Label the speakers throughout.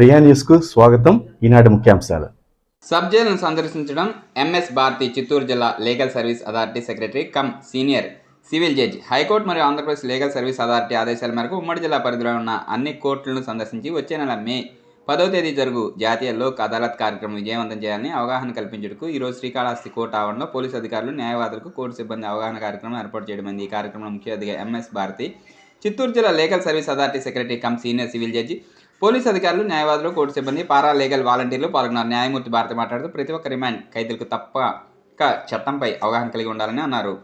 Speaker 1: ప్రియా న్యూస్కు స్వాగతం. ఈనాటి ముఖ్యాంశాలు.
Speaker 2: సబ్ సందర్శించడం ఎంఎస్ భారతి చిత్తూరు జిల్లా legal service authority secretary cum senior civil judge. High court మరియు ఆంధ్రప్రదేశ్ లీగల్ సర్వీస్ అథారిటీ ఆదేశాల మేరకు ఉమ్మడి జిల్లా పరిధిలో ఉన్న అన్ని కోర్టులను సందర్శించి వచ్చే నెల మే పదో తేదీ జరుగు జాతీయ లోక్ అదాలత్ కార్యక్రమం విజయవంతం చేయాలని అవగాహన కల్పించుటకు ఈరోజు శ్రీకాళహస్తి కోర్టు ఆవరణలో పోలీసు అధికారులు న్యాయవాదులకు కోర్టు సిబ్బంది అవగాహన కార్యక్రమం ఏర్పాటు చేయడమైంది. ఈ కార్యక్రమంలో ముఖ్య అతిథిగా ఎంఎస్ భారతి చిత్తూరు జిల్లా legal service authority secretary cum senior civil judge police అధికారులు న్యాయవాదులు కోర్టు సిబ్బంది పారా లీగల్ వాలంటీర్లు పాల్గొన్నారు. న్యాయమూర్తి భారతి మాట్లాడుతూ ప్రతి ఒక్క రిమాండ్ ఖైదీలకు తప్పక చట్టంపై అవగాహన కలిగి ఉండాలని అన్నారు.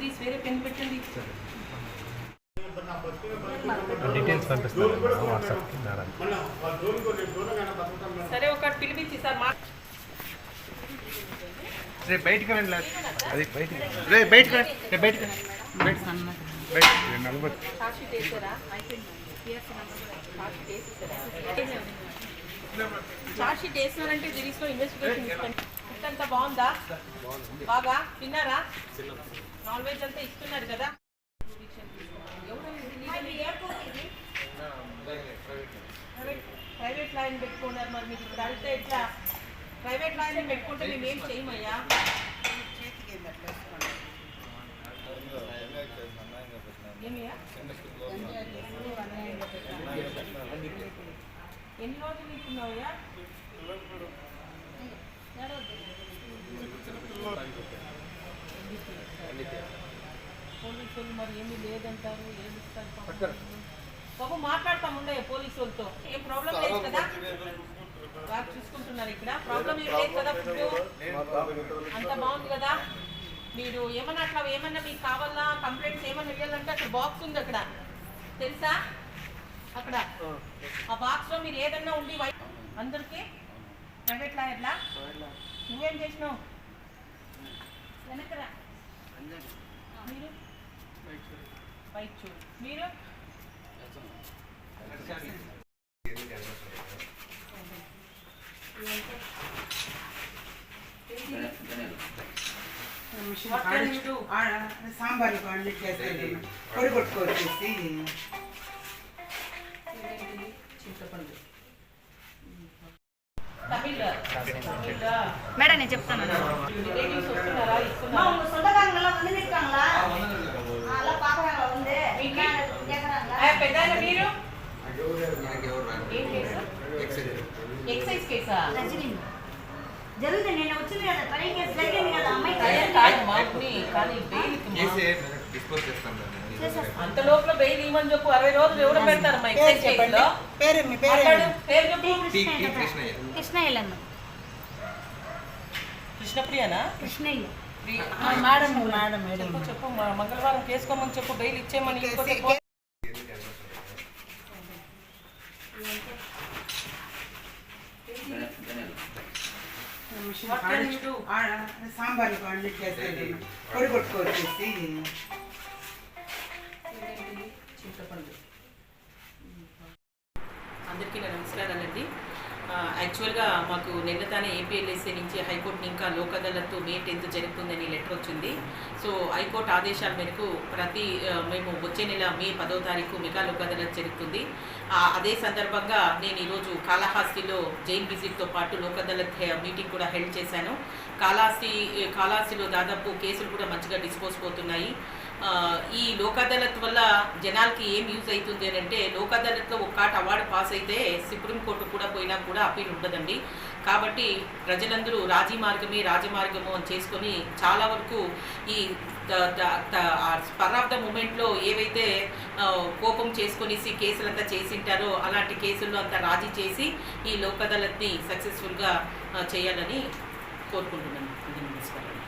Speaker 3: తీసి వేరే పెన్ను పెట్టండి
Speaker 4: డీటెయిల్స్ పంపిస్తాను వాట్సాప్కి
Speaker 3: సరే ఒకటి పిలిపించి సార్ మా
Speaker 4: రే బయటికి రండి అది బయటికి రే. బయటికి రండి రే బయటికి బయట బయట నలభై
Speaker 3: సాక్షి చేసినారంటే సిరీస్లో ఇన్వెస్టిగేషన్ ఇస్తాను అంతా బాగుందా? బాగా? తిన్నారా? నాన్ వెజ్ అంతా ఇస్తున్నారు కదా. ప్రైవేట్ లైన్ పెట్టుకున్నారు మరి మీకు ఇప్పుడు అడిగితే ఎట్లా? ప్రైవేట్ లైన్ పెట్టుకుంటే మేము ఏం చేయమయ్యా? పోలీసులు మరి ఏమీ లేదంటారు ఏమి ఇస్తారు పాపం? బాబు మాట్లాడతాం ఉండే పోలీసు వాళ్ళతో. ఏం ప్రాబ్లం లేదు కదా? బాగా చూసుకుంటున్నారు ఇక్కడ. ప్రాబ్లం ఏం లేదు కదా ఫుడ్? అంత బాగుంది కదా? మీరు ఏమన్నా అట్లా ఏమన్నా మీకు కావాలా? కంప్లైంట్స్ ఏమన్నా ఇవ్వాలంటే అక్కడ బాక్స్ ఉంది అక్కడ. తెలుసా? అక్కడ ఆ బాక్స్లో మీరు ఏదన్నా ఉండి అందరికి అందరికీ ప్రైవేట్ లాయర్లా నువ్వేం చేసినావు వెనకరా మీరు బైక్ చూడు మీరు What can you do?
Speaker 5: Sambar అన్ని
Speaker 6: மேடம் நான் చెప్తాను
Speaker 3: రిలేటివ్స్ వస్తున్నారా ఇస్తున్నారా
Speaker 6: உங்க சொந்தக்காரங்களாம் வந்து நிற்காங்களா அதெல்லாம் பார்க்குறாங்களா வந்து
Speaker 3: మీకు?
Speaker 6: கேட்குறாங்களா
Speaker 3: ఆ, పెద్దాయన మీరు ఏం కేసు ఎక్సైజ్ కేసా
Speaker 6: రజనీ జరుగుతుంది నేను వచ్చింది కదా ట్రై కేసు జరిగింది కదా అమ్మాయి
Speaker 3: అదే కాదమ్మా, ఉన్ని, కానీ బెయిల్కి అంత లోపల బెయిల్ ఇవ్వమని చెప్పు అరవై రోజులు ఎవరు ఎక్సైజ్
Speaker 5: చెప్పండి. పేరు మీ పేరు
Speaker 3: మాట్లాడు. పేరు చెప్పు.
Speaker 6: కృష్ణయ్య.
Speaker 3: కృష్ణప్రియనా?
Speaker 6: కృష్ణయ్య.
Speaker 5: మేడం
Speaker 3: చెప్పు మంగళవారం కేసుకోమని చెప్పు. బెయిల్ ఇచ్చేయమని ఇంకోటి పో- నమస్కారాలండి యాక్చువల్గా మాకు నిన్న తానే ఏపీఎల్ఎస్సీ నుంచి హైకోర్టు ఇంకా లోక్ అదాలత్ మే టెన్త్ జరుగుతుందని లెటర్ వచ్చింది. సో హైకోర్టు ఆదేశాల మేరకు ప్రతి మేము వచ్చే నెల మే పదో తారీఖు మెగా లోక్ అదాలత్ జరుగుతుంది అదే సందర్భంగా నేను ఈరోజు కాళహస్తిలో జైన్ విజిట్తో పాటు లోక్ అదాలత్ హె- మీటింగ్ కూడా హెల్డ్ చేశాను. కాళహస్తి కాళహస్తిలో దాదాపు కేసులు కూడా మంచిగా డిస్పోజ్ పోతున్నాయి. ఈ లోక్ అదాలత్ వల్ల జనాలకి ఏం యూజ్ అవుతుంది అని అంటే లోక్ అదాలత్లో ఒక అవార్డు పాస్ అయితే సుప్రీంకోర్టు కూడా పోయినా కూడా అప్పీల్ ఉండదండి. కాబట్టి ప్రజలందరూ రాజీ మార్గమే రాజమార్గము అని చేసుకొని చాలా వరకు ఈ స్పర్ ఆఫ్ ద మూమెంట్లో ఏవైతే కోపం చేసుకొనేసి కేసులంతా చేసింటారో అలాంటి కేసుల్లో అంతా రాజీ చేసి ఈ లోక్ అదాలత్ని సక్సెస్ఫుల్గా చేయాలని కోరుకుంటున్నాను. నమస్కారం.